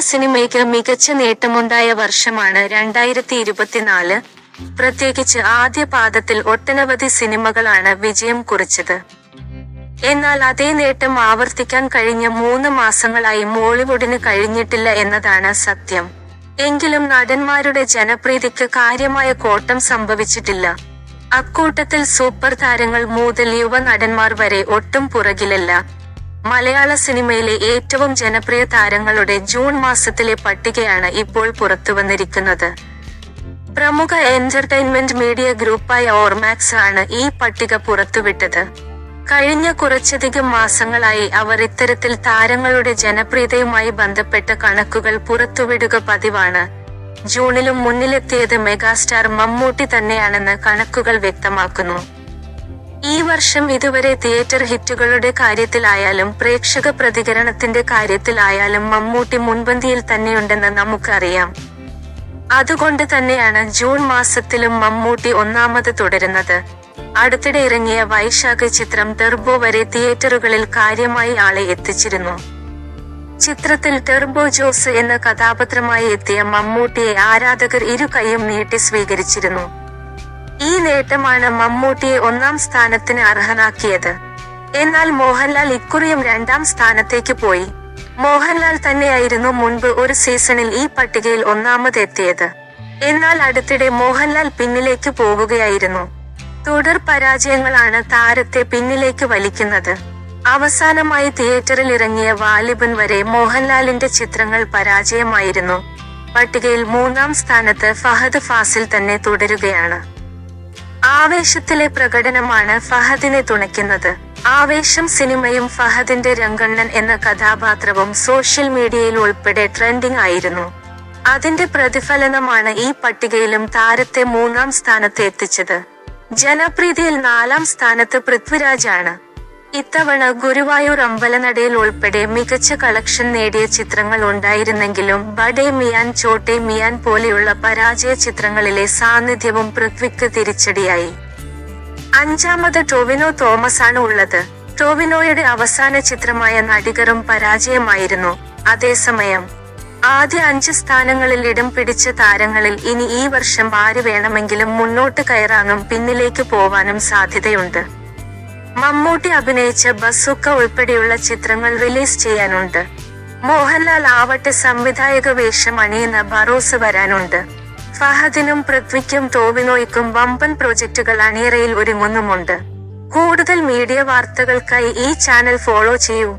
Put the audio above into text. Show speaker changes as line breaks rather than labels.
സിനിമയ്ക്ക് മികച്ച നേട്ടമുണ്ടായ വർഷമാണ് രണ്ടായിരത്തി ഇരുപത്തിനാല് പ്രത്യേകിച്ച് ആദ്യ പാദത്തിൽ ഒട്ടനവധി സിനിമകളാണ് വിജയം കുറിച്ചത്. എന്നാൽ അതേ നേട്ടം ആവർത്തിക്കാൻ കഴിഞ്ഞ മൂന്ന് മാസങ്ങളായി മോളിവുഡിന് കഴിഞ്ഞിട്ടില്ല എന്നതാണ് സത്യം. എങ്കിലും നടന്മാരുടെ ജനപ്രീതിക്ക് കാര്യമായ കോട്ടം സംഭവിച്ചിട്ടില്ല. അക്കൂട്ടത്തിൽ സൂപ്പർ താരങ്ങൾ മുതൽ യുവ നടന്മാർ വരെ ഒട്ടും പുറകിലല്ല. മലയാള സിനിമയിലെ ഏറ്റവും ജനപ്രിയ താരങ്ങളുടെ ജൂൺ മാസത്തിലെ പട്ടികയാണ് ഇപ്പോൾ പുറത്തുവന്നിരിക്കുന്നത് പ്രമുഖ എന്റർടൈൻമെന്റ് മീഡിയ ഗ്രൂപ്പായ ഓർമാക്സ് ആണ് ഈ പട്ടിക പുറത്തുവിട്ടത്. കഴിഞ്ഞ കുറച്ചധികം മാസങ്ങളായി അവർ ഇത്തരത്തിൽ താരങ്ങളുടെ ജനപ്രിയതയുമായി ബന്ധപ്പെട്ട കണക്കുകൾ പുറത്തുവിടുക പതിവാണ്. ജൂണിലും മുന്നിലെത്തിയത് മെഗാസ്റ്റാർ മമ്മൂട്ടി തന്നെയാണെന്ന് കണക്കുകൾ വ്യക്തമാക്കുന്നു. ഈ വർഷം ഇതുവരെ തിയേറ്റർ ഹിറ്റുകളുടെ കാര്യത്തിലായാലും പ്രേക്ഷക പ്രതികരണത്തിന്റെ കാര്യത്തിലായാലും മമ്മൂട്ടി മുൻപന്തിയിൽ തന്നെയുണ്ടെന്ന് നമുക്കറിയാം. അതുകൊണ്ട് തന്നെയാണ് ജൂൺ മാസത്തിലും മമ്മൂട്ടി ഒന്നാമത് തുടരുന്നത്. അടുത്തിടെ ഇറങ്ങിയ വൈശാഖ് ചിത്രം ടെർബോ വരെ തിയേറ്ററുകളിൽ കാര്യമായി ആളെ എത്തിച്ചിരുന്നു. ചിത്രത്തിൽ ടെർബോ ജോസ് എന്ന കഥാപാത്രമായി എത്തിയ മമ്മൂട്ടിയെ ആരാധകർ ഇരു കൈയും നീട്ടി സ്വീകരിച്ചിരുന്നു. ഈ നേട്ടമാണ് മമ്മൂട്ടിയെ ഒന്നാം സ്ഥാനത്തിന് അർഹനാക്കിയത്. എന്നാൽ മോഹൻലാൽ ഇക്കുറിയും രണ്ടാം സ്ഥാനത്തേക്ക് പോയി. മോഹൻലാൽ തന്നെയായിരുന്നു മുൻപ് ഒരു സീസണിൽ ഈ പട്ടികയിൽ ഒന്നാമതെത്തിയത്. എന്നാൽ അടുത്തിടെ മോഹൻലാൽ പിന്നിലേക്ക് പോവുകയായിരുന്നു തുടർ പരാജയങ്ങളാണ് താരത്തെ പിന്നിലേക്ക് വലിക്കുന്നത്. അവസാനമായി തിയേറ്ററിൽ ഇറങ്ങിയ വാലിബൻ വരെ മോഹൻലാലിന്റെ ചിത്രങ്ങൾ പരാജയമായിരുന്നു. പട്ടികയിൽ മൂന്നാം സ്ഥാനത്ത് ഫഹദ് ഫാസിൽ തന്നെ തുടരുകയാണ്. ആവേശത്തിലെ പ്രകടനമാണ് ഫഹദിനെ തുണയ്ക്കുന്നത്. ആവേശം സിനിമയും ഫഹദിന്റെ രംഗണ്ണൻ എന്ന കഥാപാത്രവും സോഷ്യൽ മീഡിയയിൽ ഉൾപ്പെടെ ട്രെൻഡിംഗ് ആയിരുന്നു. അതിന്റെ പ്രതിഫലനമാണ് ഈ പട്ടികയിലും താരത്തെ മൂന്നാം സ്ഥാനത്ത് എത്തിച്ചത്. ജനപ്രീതിയിൽ നാലാം സ്ഥാനത്ത് പൃഥ്വിരാജാണ് ഇത്തവണ ഗുരുവായൂർ അമ്പലനടയിൽ ഉൾപ്പെടെ മികച്ച കളക്ഷൻ നേടിയ ചിത്രങ്ങൾ ഉണ്ടായിരുന്നെങ്കിലും ബഡേ മിയാൻ ചോട്ടെ മിയാൻ പോലെയുള്ള പരാജയ ചിത്രങ്ങളിലെ സാന്നിധ്യവും പൃഥ്വിക്ക് തിരിച്ചടിയായി. അഞ്ചാമത് ടോവിനോ തോമസ് ആണ് ഉള്ളത്. ടോവിനോയുടെ അവസാന ചിത്രമായ നടികറും പരാജയമായിരുന്നു. അതേസമയം ആദ്യ അഞ്ച് സ്ഥാനങ്ങളിൽ ഇടം പിടിച്ച താരങ്ങളിൽ ഇനി ഈ വർഷം ആര് വേണമെങ്കിലും മുന്നോട്ട് കയറാനും പിന്നിലേക്ക് പോവാനും സാധ്യതയുണ്ട്. മമ്മൂട്ടി അഭിനയിച്ച ബസുക്ക ഉൾപ്പെടെയുള്ള ചിത്രങ്ങൾ റിലീസ് ചെയ്യാനുണ്ട്. മോഹൻലാൽ ആവട്ടെ സംവിധായക വേഷം അണിയുന്ന ബറോസ് വരാനുണ്ട്. ഫഹദിനും പൃഥ്വിക്കും ടോവിനോയ്ക്കും വമ്പൻ പ്രൊജക്ടുകൾ അണിയറയിൽ ഒരുങ്ങുന്നുമുണ്ട്. കൂടുതൽ മീഡിയ വാർത്തകൾക്കായി ഈ ചാനൽ ഫോളോ ചെയ്യൂ.